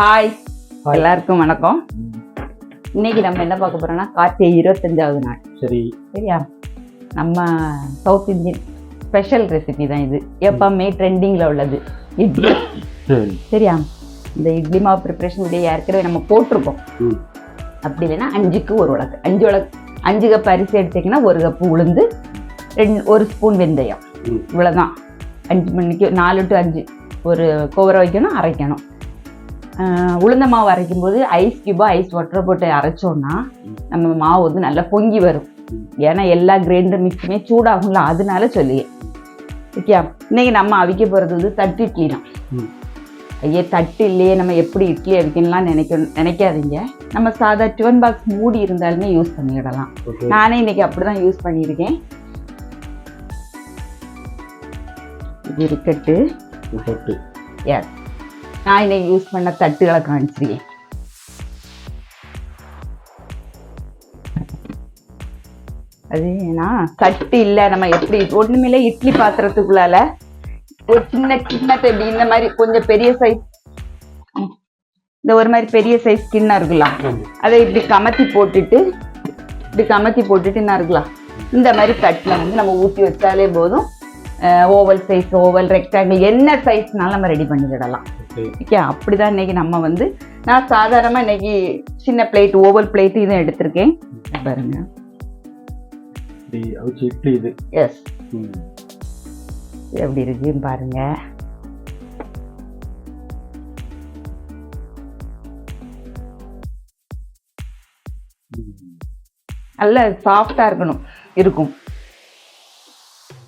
Hi Hi. எல்லாருக்கும் வணக்கம். இன்னைக்கு நம்ம என்ன பார்க்க போறோம்னா கார்த்திகை இருபத்தஞ்சாவது நாள். சரி. சரியா? நம்ம சவுத் இந்தியன் ஸ்பெஷல் ரெசிபி தான் இது. எப்பவுமே ட்ரெண்டிங்கில் உள்ளது. இட்லி. சரி. சரியா? இந்த இட்லி மாவு ப்ரிப்பரேஷன் வீடியோ ஏற்கனவே நம்ம போட்டிருக்கோம். அப்படி இல்லைன்னா அஞ்சுக்கு ஒரு உலக்கு. அஞ்சு உலக்கு அஞ்சு கப் அரிசி எடுத்தீங்கன்னா ஒரு கப்பு உளுந்து ரெண்டு ஒரு ஸ்பூன் வெந்தயம். இவ்வளோதான் அஞ்சு மணிக்கு நாலு டு அஞ்சு. ஒரு கோவரை வைக்கணும் அரைக்கணும். உளுந்த மாவு அரைக்கும் போது ஐஸ் கியூபா ஐஸ் வாட்டரை போட்டு அரைச்சோம்னா ம். நம்ம மாவு வந்து நல்லா பொங்கி வரும். ஏன்னா எல்லா கிரைண்டர் மிக்ஸுமே சூடாகும்ல அதனால சொல்லியே. ஓகே இன்னைக்கு நம்ம அவிக்க போகிறது வந்து தட்டு இட்லி தான். ஐயே தட்டு இல்லையே நம்ம எப்படி இட்லி அவிக்கணும்லாம் நினைக்க நினைக்காதீங்க. நம்ம சாதா டிவன் பாக்ஸ் மூடி இருந்தாலுமே யூஸ் பண்ணிடலாம். ஓகே. நானே இன்னைக்கு அப்படிதான் யூஸ் பண்ணியிருக்கேன். இது இருக்கட்டு. எஸ் நான் இன்னைக்கு யூஸ் பண்ண தட்டுகளை காமிச்சிருக்கேன். அது ஏன்னா தட்டு இல்லை நம்ம எப்படி ஒண்ணுமில்ல இட்லி பாத்திரத்துக்குள்ளால ஒரு சின்ன கிண்ணத்தை இப்படி இந்த மாதிரி கொஞ்சம் பெரிய சைஸ் இந்த ஒரு மாதிரி பெரிய சைஸ் கிண்ணம் இருக்கலாம் அதை இப்படி கமத்தி போட்டுட்டு இப்படி கமத்தி போட்டுட்டு என்ன இருக்கலாம் இந்த மாதிரி தட்டில் வந்து நம்ம ஊற்றி வச்சாலே போதும். ஓவல் சைஸ் ஓவல் ரெக்டாங்கிள் என்ன சைஸ்னாலும் நம்ம ரெடி பண்ணிவிடலாம் ஓகே அப்படிதான் இன்னைக்கு நம்ம வந்து நான் சாதாரணமாக இன்னைக்கு சின்ன பிளேட் ஓவல் பிளேட் இதுவும் எடுத்திருக்கேன். பாருங்க. இட்லி இது. எஸ் எப்படி இருக்கு பாருங்க. நல்ல சாஃப்டாக இருக்கணும். இருக்கும்.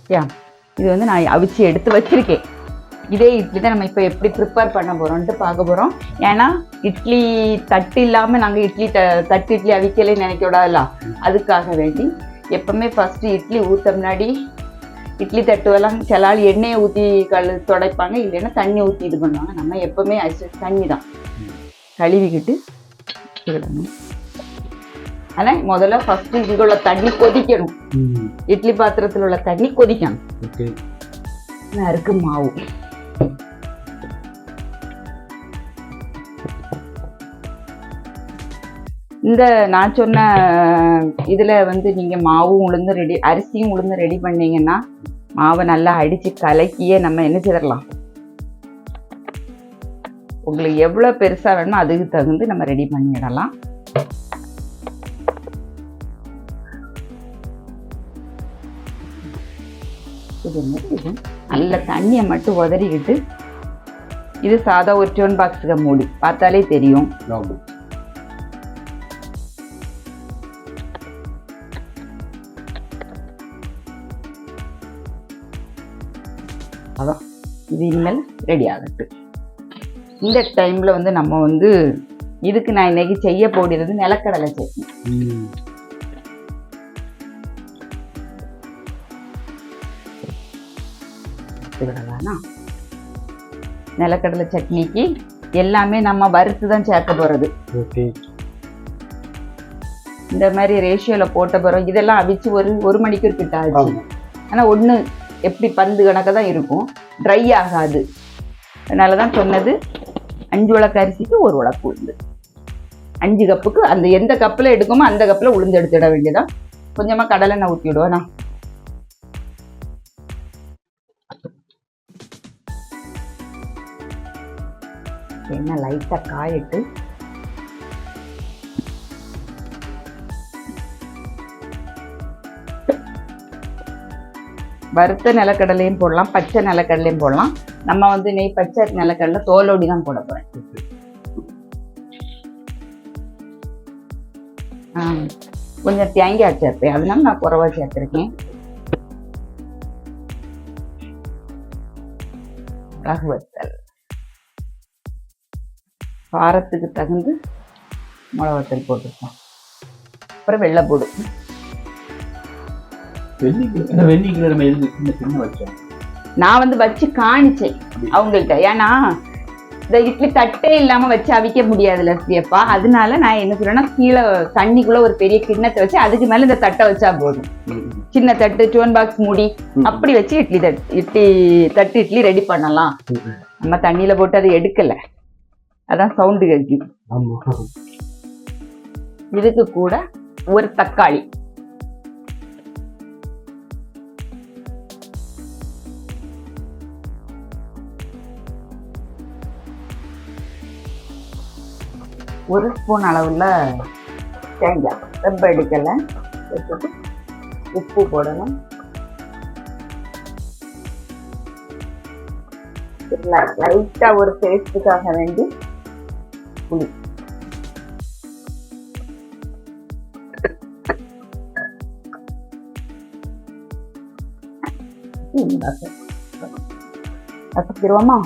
யா இது வந்து நான் அவிச்சு எடுத்து வச்சிருக்கேன். இதே இட்லி தான் நம்ம இப்போ எப்படி ப்ரிப்பேர் பண்ண போகிறோம்ட்டு பார்க்க போகிறோம் ஏன்னா இட்லி தட்டு இல்லாமல் நாங்கள் இட்லி த தட்டு இட்லி அவிக்கலே நினைக்க விடாதுல அதுக்காக வேண்டி எப்பவுமே ஃபஸ்ட்டு இட்லி ஊற்ற முன்னாடி இட்லி தட்டுவெல்லாம் சில ஆள் எண்ணெயை ஊற்றி கழு துடைப்பாங்க. இல்லைன்னா தண்ணி ஊற்றி இது பண்ணுவாங்க. நம்ம எப்பவுமே தண்ணி தான் கழுவிக்கிட்டு வச்சுக்கிடணும் ஆனால் முதல்ல ஃபஸ்ட்டு இதுக்குள்ள தண்ணி கொதிக்கணும். இட்லி பாத்திரத்தில் உள்ள தண்ணி கொதிக்கணும். நறுக்கு மாவு. இந்த நான் சொன்ன இதில் வந்து நீங்கள் மாவும் உளுந்து ரெடி அரிசியும் உளுந்து ரெடி பண்ணீங்கன்னா மாவை நல்லா அடித்து கலக்கியே நம்ம என்ன செய்திடலாம்? உங்களுக்கு எவ்வளோ பெருசாக வேணுமோ அதுக்கு தகுந்து நம்ம ரெடி பண்ணிடலாம். இது இது? நல்ல தண்ணியை மட்டும் உதறிக்கிட்டு இது சாதா ஒரு டியூன் பாக்ஸுக்கு மூடி. பார்த்தாலே தெரியும். இது இனிமேல் ரெடி ஆகட்டும் இந்த டைமில் வந்து நம்ம வந்து இதுக்கு நான் இன்னைக்கு செய்ய போடுறது நிலக்கடலை சட்னி. விடலாம்னா நிலக்கடலை சட்னிக்கு எல்லாமே நம்ம வறுத்து தான் சேர்க்க போகிறது இந்த மாதிரி ரேஷியோவில் போட்ட பிறகு இதெல்லாம் அவிச்சு ஒரு ஒரு மணிக்கு கிட்ட ஆச்சு. ஆனால் ஒன்று எப்படி பந்து கணக்க தான் இருக்கும். ட்ரை ஆகாது. அதனால தான் சொன்னது அஞ்சு உலக்கு அரிசிக்கு ஒரு உலக்கு உளுந்து. அஞ்சு கப்புக்கு அந்த எந்த கப்பில் எடுக்குமோ அந்த கப்பில் உளுந்து எடுத்துட வேண்டியதா கொஞ்சமாக கடலெண்ணெய் ஊற்றி விடுவேண்ணா என்ன லைட்டாக காயிட்டு வறுத்த நிலக்கடலையும் போடலாம் பச்சை நிலக்கடலையும் போடலாம். நம்ம வந்து நெய் பச்சை நிலக்கடலை தோலோடி தான் போட போகிறேன் கொஞ்சம் தேங்காய் சேர்ப்பேன். அதனால நான் குறவா சேர்த்துருக்கேன். மிளகு வத்தல். காரத்துக்கு தகுந்து மிளகு வத்தல் போட்டிருக்கோம் அப்புறம் வெள்ளைப்பூடு வெள்ளிக்கிழமை. வெள்ளிக்கிழமை நம்ம எதுக்கு சின்ன சின்ன வச்சோம். நான் வந்து வச்சு காணிச்சேன் அவங்கள்ட்ட. ஏன்னா இந்த இட்லி தட்டே இல்லாம வச்சு அவிக்க முடியாதுல்ல சியப்பா அதனால நான் என்ன சொல்றேன்னா கீழே தண்ணிக்குள்ள ஒரு பெரிய கிண்ணத்தை வச்சு அதுக்கு மேல இந்த தட்டை வச்சா போதும். சின்ன தட்டு டியூன் பாக்ஸ் மூடி. அப்படி வச்சு இட்லி தட்டு இட்லி தட்டு இட்லி ரெடி பண்ணலாம். நம்ம தண்ணியில போட்டு அதை எடுக்கல. அதான் சவுண்டு கேட்கும் ஆமா. இதுக்கு கூட ஒரு தக்காளி. ஒரு ஸ்பூன் அளவுல தேங்காய் ரொம்ப எடுக்கல. உப்பு போடணும். லைட்டா ஒரு டேஸ்ட்டுக்காக வேண்டி புளி. அசைக்கிடுவோமா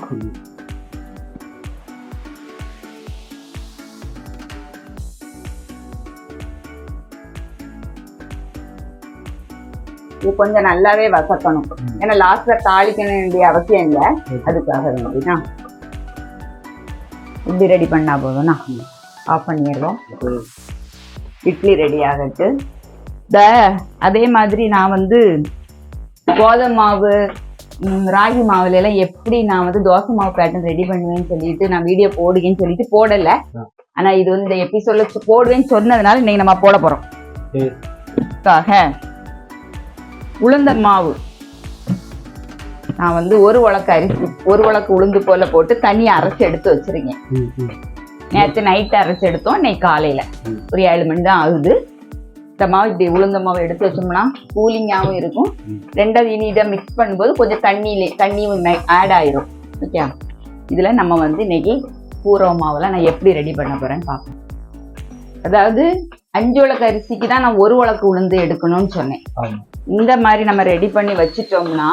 இது கொஞ்சம் நல்லாவே வசக்கணும். ஏன்னா லாஸ்ட்ல தாளிக்க வேண்டிய அவசியம் இல்லை. அதுக்காக வேண்டிதான். இப்படி ரெடி பண்ணா போதும்னா ஆஃப் பண்ணிடுறோம். இட்லி ரெடி ஆகட்டு இந்த அதே மாதிரி நான் வந்து கோதுமை மாவு ராகி மாவுல எல்லாம் எப்படி நான் வந்து தோசை மாவு பேட்டர்ன் ரெடி பண்ணுவேன்னு சொல்லிட்டு நான் வீடியோ போடுங்கன்னு சொல்லிட்டு போடல. ஆனா இது வந்து இந்த எபிசோட்ல போடுவேன்னு சொன்னதுனால இன்னைக்கு நம்ம போட போறோம். உளுந்த மாவு. நான் வந்து ஒரு உலக்கு அரிசி ஒரு உலக்கு உளுந்து போல போட்டு தனியா அரைச்சு எடுத்து வச்சிருக்கேன். நேற்று நைட் அரைச்சு எடுத்தோம் இன்னைக்கு காலையில. ஒரு ஏழு மணி தான் ஆகுது. இந்த மாவு இப்படி உளுந்த மாவு எடுத்து வச்சோம்னா கூலிங்காகவும் இருக்கும். ரெண்டாவது இனி இதை மிக்ஸ் பண்ணும்போது கொஞ்சம் தண்ணியிலே தண்ணியும் ஆட் ஆயிரும். ஓகே இதுல நம்ம வந்து இன்னைக்கு பூரவ மாவுல நான் எப்படி ரெடி பண்ண போறேன்னு பார்ப்போம். அதாவது அஞ்சு உலக்கு அரிசிக்கு தான் நான் ஒரு உலக்கு உளுந்து எடுக்கணும்னு சொன்னேன். இந்த மாதிரி நம்ம ரெடி பண்ணி வச்சுட்டோம்னா.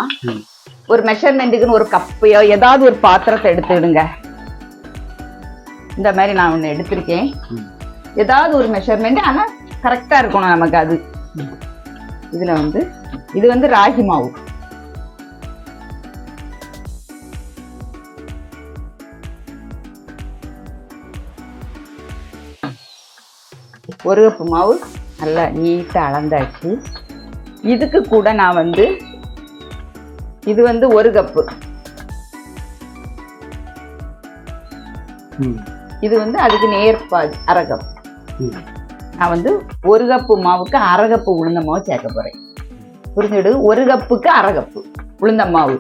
ஒரு மெஷர்மெண்ட்டுக்குன்னு ஒரு கப்பையோ ஏதாவது ஒரு பாத்திரத்தை எடுத்துடுங்க. இந்த மாதிரி நான் ஒன்று எடுத்திருக்கேன். ஏதாவது ஒரு மெஷர்மெண்ட் ஆனால் கரெக்டாக இருக்கணும் நமக்கு அது. இதில் வந்து இது வந்து ராகி மாவு. ஒரு கப்பு மாவு நல்லா நீட்டாக அளந்தாச்சு. இதுக்கு கூட நான் வந்து இது வந்து ஒரு கப்பு. இது வந்து அதுக்கு நேர் பாதி அரை கப். நான் வந்து ஒரு கப்பு மாவுக்கு அரை கப்பு உளுந்த மாவு சேர்க்க போறேன். புரிஞ்சுடு ஒரு கப்புக்கு அரை கப்பு உளுந்த மாவு.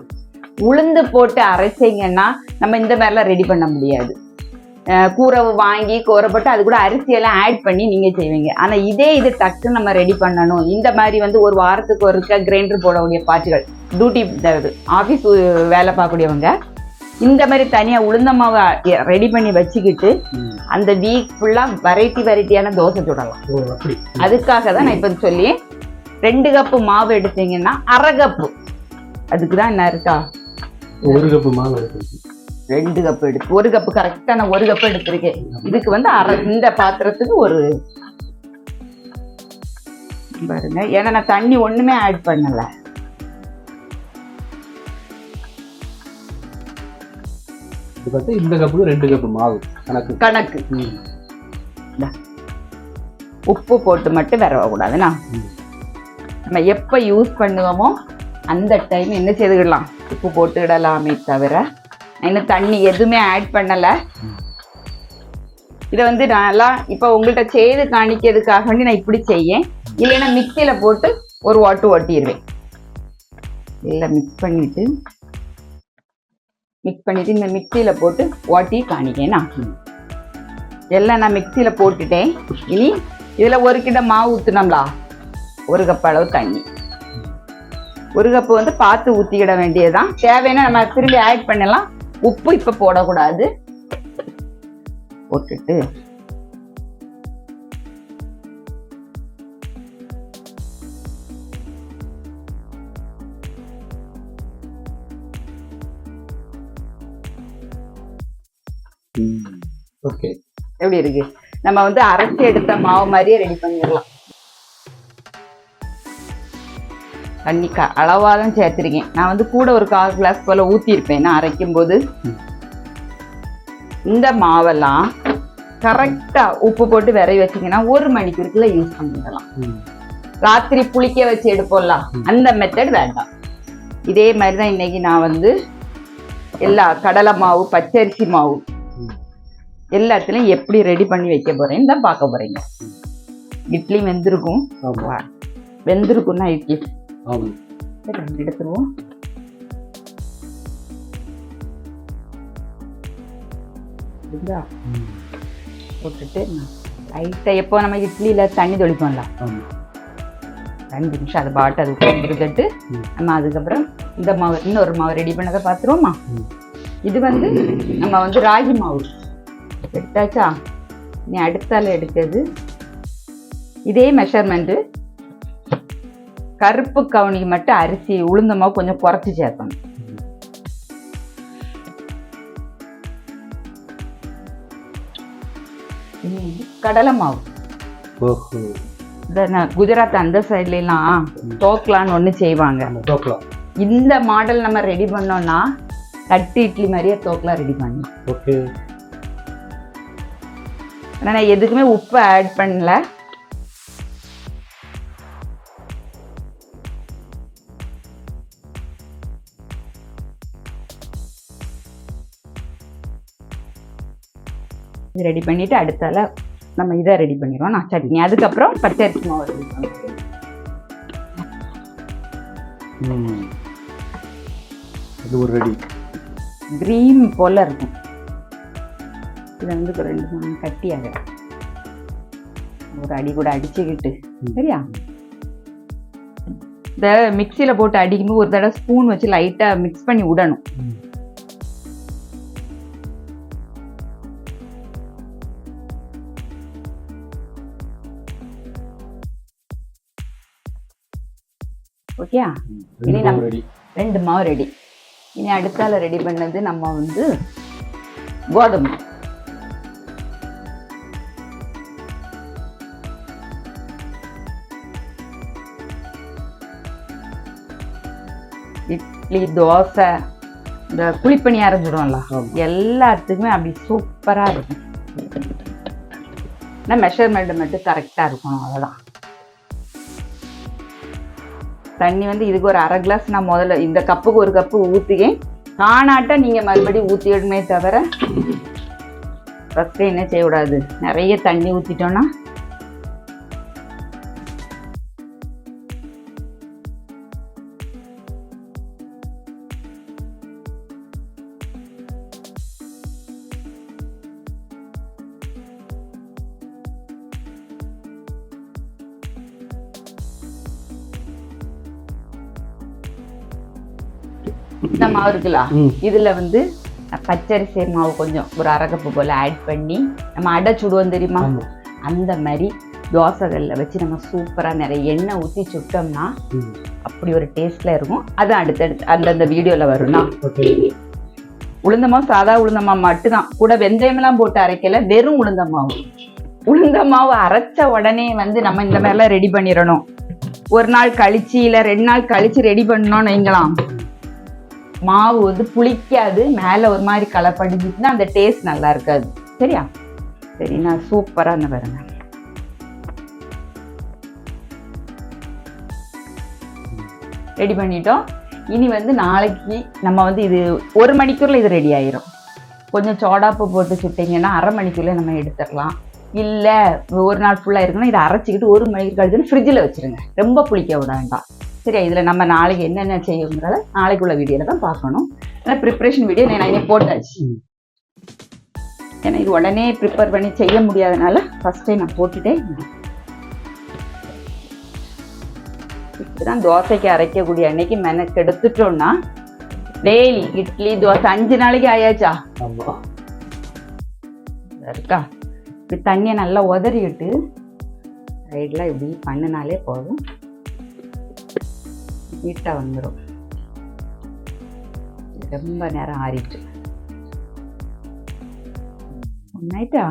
உளுந்து போட்டு அரைச்சிங்கன்னா நம்ம இந்த மாதிரிலாம் ரெடி பண்ண முடியாது. கூரவு வாங்கி கோரப்பட்டு அது கூட அரிசியெல்லாம் ஆட் பண்ணி நீங்கள் செய்வீங்க. ஆனால் இதே இது டக்கு நம்ம ரெடி பண்ணணும். இந்த மாதிரி வந்து ஒரு வாரத்துக்கு ஒருக்க கிரைண்டர் போடக்கூடிய பாட்டுகள் டியூட்டி ஆஃபீஸ் வேலை பார்க்கக்கூடியவங்க இந்த மாதிரி தனியாக உளுந்த மாவை ரெடி பண்ணி வச்சுக்கிட்டு. அந்த வீக் ஃபுல்லாக வெரைட்டி வெரைட்டியான தோசை சுடலாம். அதுக்காக தான் நான் இப்போ சொல்லி ரெண்டு கப்பு மாவு எடுத்தீங்கன்னா அரை கப்பு அதுக்கு தான் என்ன இருக்கா? ஒரு கப்பு மாவு எடுத்து ரெண்டு கப் எடுத்து ஒரு கப்பு கரெக்டாக நான் ஒரு கப் எடுத்திருக்கேன். இதுக்கு வந்து அரை இந்த பாத்திரத்துக்கு ஒரு பாருங்க. ஏன்னா நான் தண்ணி ஒண்ணுமே ஆட் பண்ணல. இந்த கப்புக்கு ரெண்டு கப்பு மாவு கணக்கு. கணக்கு. உப்பு போட்டு மட்டும் விரவக்கூடாதுண்ணா. நம்ம எப்போ யூஸ் பண்ணுவோமோ அந்த டைம் என்ன செய்துக்கிடலாம்? உப்பு போட்டுக்கிடலாமே தவிர இன்னும் தண்ணி எதுவுமே ஆட் பண்ணலை. இதை வந்து நல்லா இப்போ உங்கள்கிட்ட செய்து காணிக்கிறதுக்காக வேண்டி நான் இப்படி செய்யேன். இல்லைன்னா மிக்சியில் போட்டு ஒரு வாட்டு ஓட்டிடுவேன். இல்லை மிக்ஸ் பண்ணிட்டு மிக்ஸ் பண்ணிட்டு இந்த மிக்சியில் போட்டு ஓட்டி காணிக்கேன் எல்லாம் நான் மிக்சியில் போட்டுட்டேன். இனி இதில் ஒரு கிட்ட மாவு ஊற்றுனோம்லா ஒரு கப் அளவு தண்ணி. ஒரு கப்பு வந்து பார்த்து ஊற்றிக்கிட வேண்டியதுதான். தேவைன்னா நம்ம திரும்பி ஆட் பண்ணலாம். உப்பு இப்போ போடக்கூடாது. போட்டுட்டு. ஓகே. எப்படி இருக்கு? நம்ம வந்து அரைச்சி எடுத்த மாவு மாதிரியே ரெடி பண்ணிடலாம். தண்ணி க அளவாக தான் சேர்த்துருக்கேன் நான் வந்து கூட ஒரு கால் கிளாஸ் போல் ஊற்றிருப்பேன் நான் அரைக்கும் போது ம். இந்த மாவெல்லாம் கரெக்டாக உப்பு போட்டு விரைவி வச்சிங்கன்னா ஒரு மணிக்கூருக்குள்ள யூஸ் பண்ணிடலாம். ராத்திரி புளிக்க வச்சு எடுப்போம்ல. அந்த மெத்தட் வேண்டாம் இதே மாதிரி தான் இன்னைக்கு நான் வந்து எல்லா கடலை மாவு பச்சரிசி மாவு. எல்லாத்துலயும் எப்படி ரெடி பண்ணி வைக்க போறேன்னு தான் பார்க்க போறீங்க இட்லி வெந்திருக்கும். வெந்திருக்கும்னா இட்லி ஆமா. சரி, ரெண்டு எடுத்துருவோம். போட்டுட்டு எப்போ நம்ம இட்லியில தண்ணி தொளிப்போம்ல ரெண்டு நிமிஷம் அதை பாட்டு அது ம். நம்ம அதுக்கப்புறம் இந்த மாவு இன்னொரு மாவு ரெடி பண்ணதை பார்த்துருவோமா. இது வந்து நம்ம வந்து ராகி மாவு. எடுத்தாச்சா? நீ அடுத்தால எடுக்கிறது இதே மெஷர்மெண்ட்டு கருப்பு கவுனிக்கு மட்டும் அரிசி உளுந்த மாவு கொஞ்சம் குறைச்சி சேர்க்கணும். கடலை மாவு. குஜராத் அந்த சைட்ல எல்லாம் தோக்கலான்னு ஒன்று செய்வாங்க. இந்த மாடல் நம்ம ரெடி பண்ணோம்னா தட்டு இட்லி மாதிரியே தோக்கலா ரெடி பண்ணலாம். ஓகே. ஆனா நான் எதுக்குமே உப்பு ஆட் பண்ணல. இது ரெடி பண்ணிட்டு அடுத்தால நம்ம இதை ரெடி பண்ணிடுவோம். நான் சட்னி அதுக்கப்புறம் பச்சரிசி மாவு ரெடி பண்ணுறேன் ம். அது ஒரு ரெடி க்ரீன் போல இருக்கும். இதை வந்து ரெண்டு மூணு கட்டியாக ஒரு அடி கூட அடிச்சுக்கிட்டு. சரியா? இந்த மிக்சியில் போட்டு அடிக்கும்போது ஒரு தடவை ஸ்பூன் வச்சு லைட்டாக மிக்ஸ் பண்ணி விடணும். ஓகே? ரெண்டு இனி நம்ம- ரெண்டு மாவு ரெடி. இனி அடுத்தால ரெடி பண்ணது நம்ம வந்து கோதுமை. இட்லி தோசை இந்த குழிப்பணியாரம் சுடுவோம்ல ஆமா. எல்லாத்துக்குமே அப்படி சூப்பராக இருக்கும். ஆனால் மெஷர்மெண்ட் மட்டும் கரெக்டாக இருக்கணும் அவ்வளோதான் தண்ணி வந்து இதுக்கு ஒரு அரை கிளாஸ் நான் முதல்ல இந்த கப்புக்கு ஒரு கப்பு ஊற்றிக்கேன் காணாட்ட நீங்கள் மறுபடியும் ஊற்றிடணுமே தவிர ஃபஸ்ட்டு என்ன செய்யக்கூடாது? நிறைய தண்ணி ஊற்றிட்டோன்னா இந்த மாவு இருக்குல்ல ம். இதுல வந்து பச்சரிசி மாவு கொஞ்சம் ஒரு அரை கப்பு போல ஆட் பண்ணி நம்ம அடை சுடுவோம் தெரியுமா? அந்த மாதிரி தோசைகள்ல வச்சு நம்ம சூப்பரா நிறைய எண்ணெய் ஊற்றி சுட்டோம்னா அப்படி ஒரு டேஸ்ட்ல இருக்கும். அது அடுத்தடுத்து அந்தந்த வீடியோல வரும்னா ஓகே. உளுந்த மாவு சாதா உளுந்த மாவு மட்டும்தான். கூட வெந்தயமெல்லாம் போட்டு அரைக்கல. வெறும் உளுந்த மாவு. உளுந்த மாவு அரைச்ச உடனே வந்து நம்ம இந்த மாதிரிலாம் ரெடி பண்ணிடணும். ஒரு நாள் கழிச்சு இல்ல ரெண்டு நாள் கழிச்சு ரெடி பண்ணோம்னு வைங்களாம். மாவு வந்து புளிக்காது மேல ஒரு மாதிரி கலர் படிஞ்சிச்சுன்னா அந்த டேஸ்ட் நல்லா இருக்காது. சரியா? சரி நான் சூப்பரா இந்த பாருங்க. ரெடி பண்ணிட்டோம். இனி வந்து நாளைக்கு நம்ம வந்து இது ஒரு மணிக்கூரில் இது ரெடி ஆயிரும். கொஞ்சம் சோடாப்பு போட்டு சுட்டிங்கன்னா அரை மணிக்குள்ள நம்ம எடுத்துடலாம். இல்லை ஒரு நாள் ஃபுல்லாக இருக்குன்னா இதை அரைச்சிக்கிட்டு ஒரு மணிக்கு கழிச்சுன்னு ஃப்ரிட்ஜில் வச்சிருங்க. ரொம்ப புளிக்க விட வேண்டாம். சரி இதில் நம்ம நாளைக்கு என்னென்ன செய்யுங்கிறத நாளைக்குள்ள வீடியோவில் தான் பார்க்கணும். ஏன்னா ப்ரிப்ரேஷன் வீடியோ நான் இன்னைக்கு போட்டாச்சு. ஏன்னா இது உடனே ப்ரிப்பேர் பண்ணி செய்ய முடியாதனால ஃபஸ்ட்டே நான் போட்டுட்டேன் இப்படிதான் தோசைக்கு அரைக்கக்கூடிய அன்னைக்கு மெனக்கு எடுத்துட்டோம்னா டெய்லி இட்லி தோசை அஞ்சு நாளைக்கு ஆயாச்சா? இருக்கா? இப்படி தண்ணியை நல்லா உதறிட்டு சைடில் இப்படி பண்ணினாலே போதும். நீட்டாக வந்துடும் ரொம்ப நேரம் ஆறிட்டு. ஒன்றாயிட்டா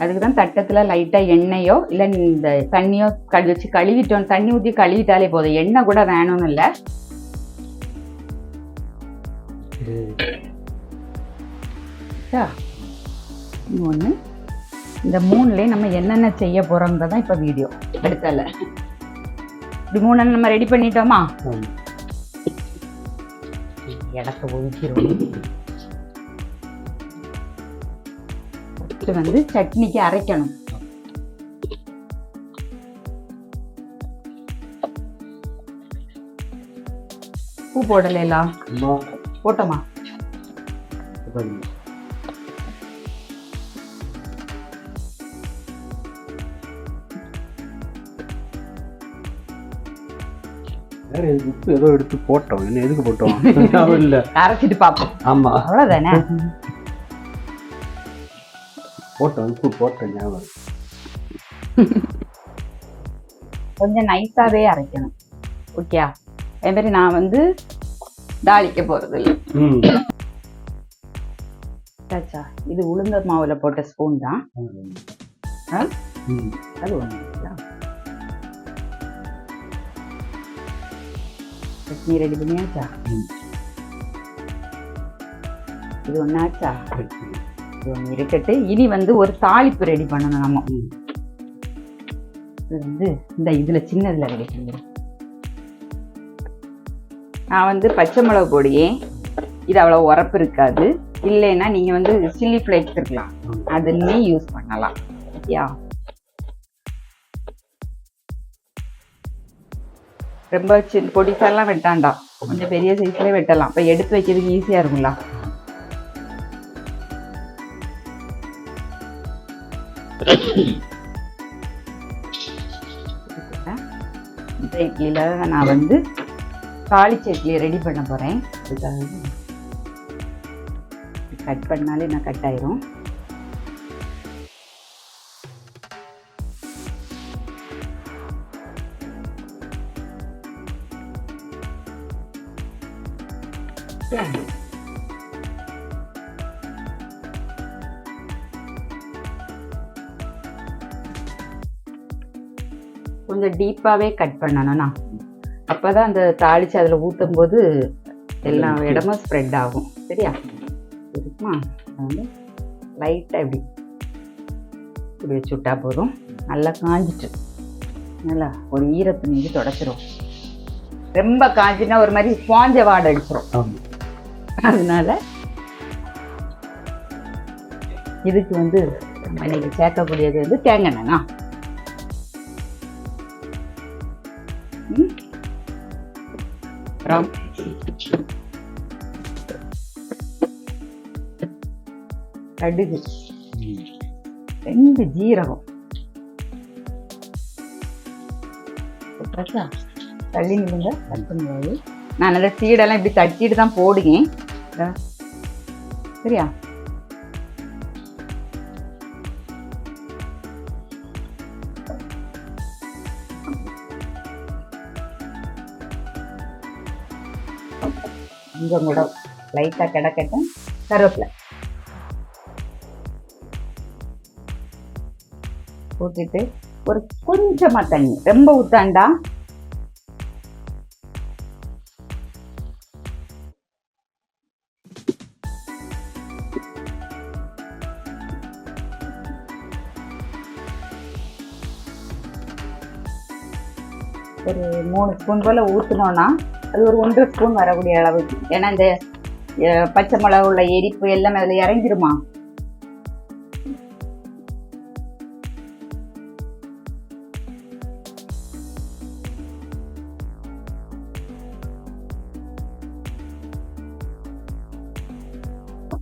அதுக்கு தான் தட்டத்தில் லைட்டாக எண்ணெயோ இல்லை இந்த தண்ணியோ கழி வச்சு கழுவிட்டோம் தண்ணி ஊற்றி கழுவிட்டாலே போதும். எண்ணெய் கூட வேணும்னு இல்லை. ஒன்று இந்த மூணுலேயே நம்ம என்னென்ன செய்ய போகிறோங்கிறது தான் இப்போ வீடியோ அடுத்தால. இப்படி மூணு நம்ம ரெடி பண்ணிட்டோமா? இடத்த ஒதுக்கிறோம் வந்து சட்னிக்கு அரைக்கணும். பூ போடலைலா அம்மா. போட்டோமா. வேற உப்பு ஏதோ எடுத்து போட்டோம். என்ன எதுக்கு போட்டோம்? இல்ல அரைச்சிட்டு பார்ப்போம். ஆமா. அவ்வளோதானே போட்டோம் உப்பு போட்டேன் ஞாபகம் கொஞ்சம் நைஸாவே அரைக்கணும். ஓகே அதே மாதிரி நான் வந்து தாளிக்க போறது இல்லை. இது உளுந்த மாவுல போட்ட ஸ்பூன் தான். அது ஒன்று சட்னி ரெடி பண்ணியாச்சா. இது ஒன்றாச்சா இது ஒன்று இருக்கட்டு. இனி வந்து ஒரு தாளிப்பு ரெடி பண்ணணும் நம்ம. இது வந்து இந்த இதுல சின்னதுல ரெடி பண்ணிடுறேன் நான் வந்து பச்சை மிளகு பொடியே இது அவ்வளோ உரப்பு இருக்காது. இல்லைன்னா நீங்க வந்து சில்லி ஃப்ளேக்ஸ் இருக்கலாம். அதுலயே யூஸ் பண்ணலாம். ஓகேயா ரொம்ப சின்ன பொடிசாலாம் வெட்டாண்டா. கொஞ்சம் பெரிய சைஸ்ல வெட்டலாம். அப்ப எடுத்து வைக்கிறதுக்கு ஈஸியா இருக்கும்ல. இந்த இட்லியில நான் வந்து தாளிச்ச இட்லி ரெடி பண்ண போறேன். அதுக்காக. கட் பண்ணாலே நான் கட் ஆயிரும். Yeah. கொஞ்சம் டீப்பாவே கட் பண்ணணும்னா. அப்பதான் அந்த தாளிச்சு அதுல ஊத்தும் போது எல்லா இடமும் ஸ்ப்ரெட் ஆகும். சரியா? இருக்குமா? வந்து லைட்டாக இப்படி. இப்படி வச்சு விட்டா போதும். நல்லா காஞ்சிட்டு. நல்லா ஒரு ஈரத்து மீது தொடச்சிரும். ரொம்ப காஞ்சினா ஒரு மாதிரி ஸ்பாஞ்ச வாடை அடிச்சிரும் ஆமா. அதனால இதுக்கு வந்து நம்ம இன்னைக்கு சேர்க்கக்கூடியது வந்து தேங்காய் எண்ணெய்னா அப்புறம்? கடுகு. ரெண்டு ஜீரகம். தள்ளி நில்லுங்க கட் பண்ணுவாரு நான் அந்த சீடெல்லாம் இப்படி தட்டிட்டு தான் போடுங்க சரியா? கொஞ்சம் கூட லைட்டாக கிடக்கட்டும். கருவேப்பிலை. ஊற்றிட்டு ஒரு கொஞ்சமா தண்ணி. ரொம்ப ஊத்தாண்டா? மூணு ஸ்பூன் போல் ஊற்றினோன்னா அது ஒரு ஒன்றரை ஸ்பூன் வரக்கூடிய அளவுக்கு ஏன்னா இந்த பச்சை மிளகு உள்ள எரிப்பு எல்லாம் அதில் இறங்கிருமா?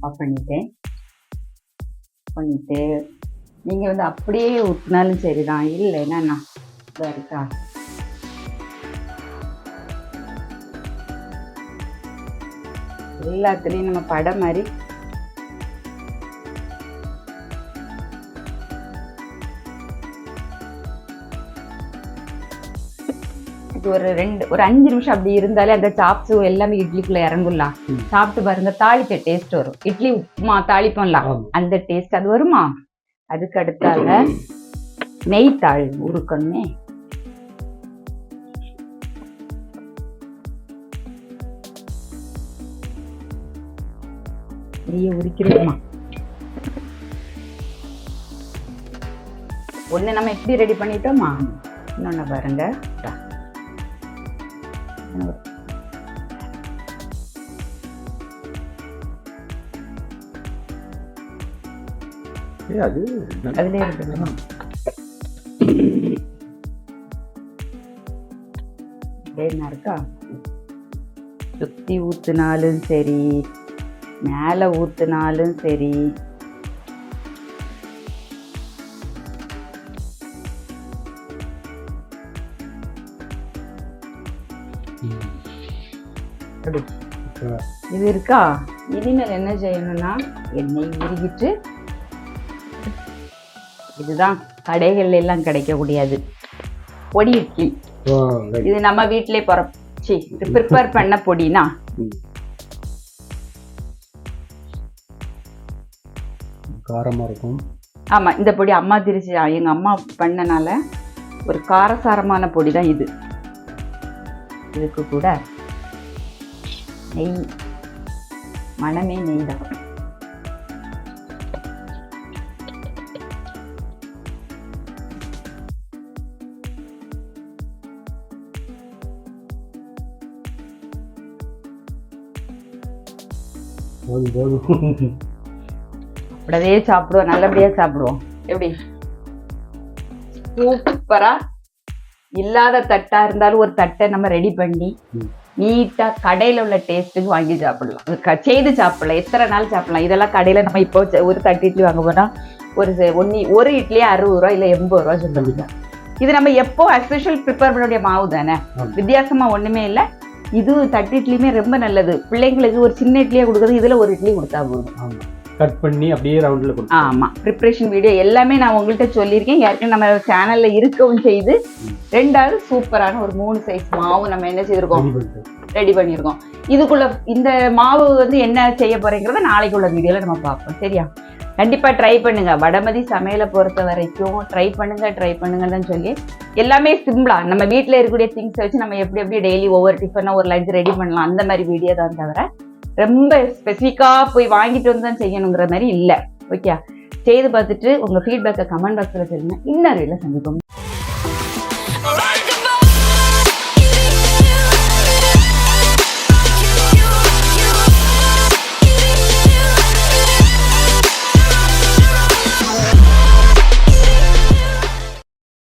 ஆஃப் பண்ணிட்டேன். பண்ணிட்டு நீங்கள் வந்து அப்படியே ஊற்றினாலும் சரிதான். இல்லைன்னா நான் இதா இருக்கா? எல்லாத்துலேயும் நம்ம படம் மாதிரி. இது ஒரு ரெண்டு ஒரு அஞ்சு நிமிஷம் அப்படி இருந்தாலே அந்த சாப்ஸு எல்லாமே இட்லிக்குள்ள இறங்கும்லாம் ம். சாப்பிட்டு பாருங்க தாளிக்க டேஸ்ட் வரும். இட்லி உப்புமா தாளிப்போம்ல. ஆமா. அந்த டேஸ்ட் அது வருமா? அதுக்கு அடுத்தால நெய் தாள் உருக்கணுமே. நெய்யை உரிக்கிறோமா ஒண்ணு நம்ம எப்படி ரெடி பண்ணிட்டோமா? இன்னொன்னு பாருங்க. அது அதுலேயே இருக்கு. என்ன இருக்கா? சுற்றி ஊத்துனாலும் சரி. மேலே ஊத்துனாலும் சரி. இது இருக்கா இனிமேல் என்ன செய்யணும்னா எண்ணெய் உருகிட்டு இதுதான் கடைகள்ல எல்லாம் கிடைக்கக்கூடியது பொடி இட்லி. இது நம்ம வீட்டிலே பொறச்சி ப்ரிப்பேர் பண்ண பொடினா ம். காரமா இருக்கும். ஆமா இந்த பொடி அம்மா திரிச்சு எங்க அம்மா பண்ணனால ஒரு காரசாரமான பொடி தான் இது. இதுக்கு கூட நெய் மணமே நெய் தான். போதும் போதும். அப்படியே சாப்பிடுவோம் நல்லபடியா சாப்பிடுவோம். எப்படி? சூப்பரா? இல்லாத தட்டா இருந்தாலும் ஒரு தட்டை நம்ம ரெடி பண்ணி. நீட்டா கடையில உள்ள டேஸ்ட்டுக்கு வாங்கி சாப்பிடலாம். செய்து சாப்பிடலாம். எத்தனை நாள் சாப்பிடலாம்? இதெல்லாம் கடையில நம்ம இப்போ ஒரு தட்டு இட்லி வாங்க போனா ஒரு ஒன்னி ஒரு இட்லியே அறுபது ரூபா இல்ல எண்பது ரூபா சொல்லுவாங்க இது நம்ம எப்போ அஸ்பெஷல் ப்ரிப்பேர் பண்ணக்கூடிய மாவு தானே? ஆமா. வித்தியாசமா ஒண்ணுமே இல்ல. இது தட்டு இட்லியுமே ரொம்ப நல்லது. பிள்ளைங்களுக்கு ஒரு சின்ன இட்லியே கொடுக்குறது இதுல ஒரு இட்லி கொடுத்தா போதும். கட் பண்ணி அப்படியே ரவுண்ட்ல கொடுத்து ஆமா. ப்ரிப்ரேஷன் வீடியோ எல்லாமே நான் உங்கள்கிட்ட சொல்லியிருக்கேன். ஏற்கனவே நம்ம சேனல்ல இருக்கவும் செய்து. ரெண்டாவது சூப்பரான ஒரு மூணு சைஸ் மாவு நம்ம என்ன செய்திருக்கோம். ரெடி பண்ணியிருக்கோம். இதுக்குள்ள இந்த மாவு வந்து என்ன செய்ய போறேங்கிறத நாளைக்கு உள்ள வீடியோல நம்ம பார்ப்போம். சரியா? கண்டிப்பா ட்ரை பண்ணுங்க. வடமதி சமையலை பொறுத்த வரைக்கும் ட்ரை பண்ணுங்க ட்ரை பண்ணுங்கன்னு சொல்லி எல்லாமே சிம்பிளா நம்ம வீட்டில் இருக்கக்கூடிய திங்ஸ் வச்சு நம்ம எப்படி எப்படி டெய்லி ஒவ்வொரு டிஃபனா ஒரு லஞ்ச் ரெடி பண்ணலாம். அந்த மாதிரி வீடியோ தான் தவிர ரொம்ப ஸ்பெசிஃபிக்காக போய் வாங்கிட்டு வந்து தான் செய்யணுங்கிற மாதிரி இல்லை. ஓகே செய்து பார்த்துட்டு உங்கள் ஃபீட்பேக்கை கமெண்ட் பாக்ஸில் சொல்லுங்கள் இன்னொரு வீடியோல சந்திப்போம்.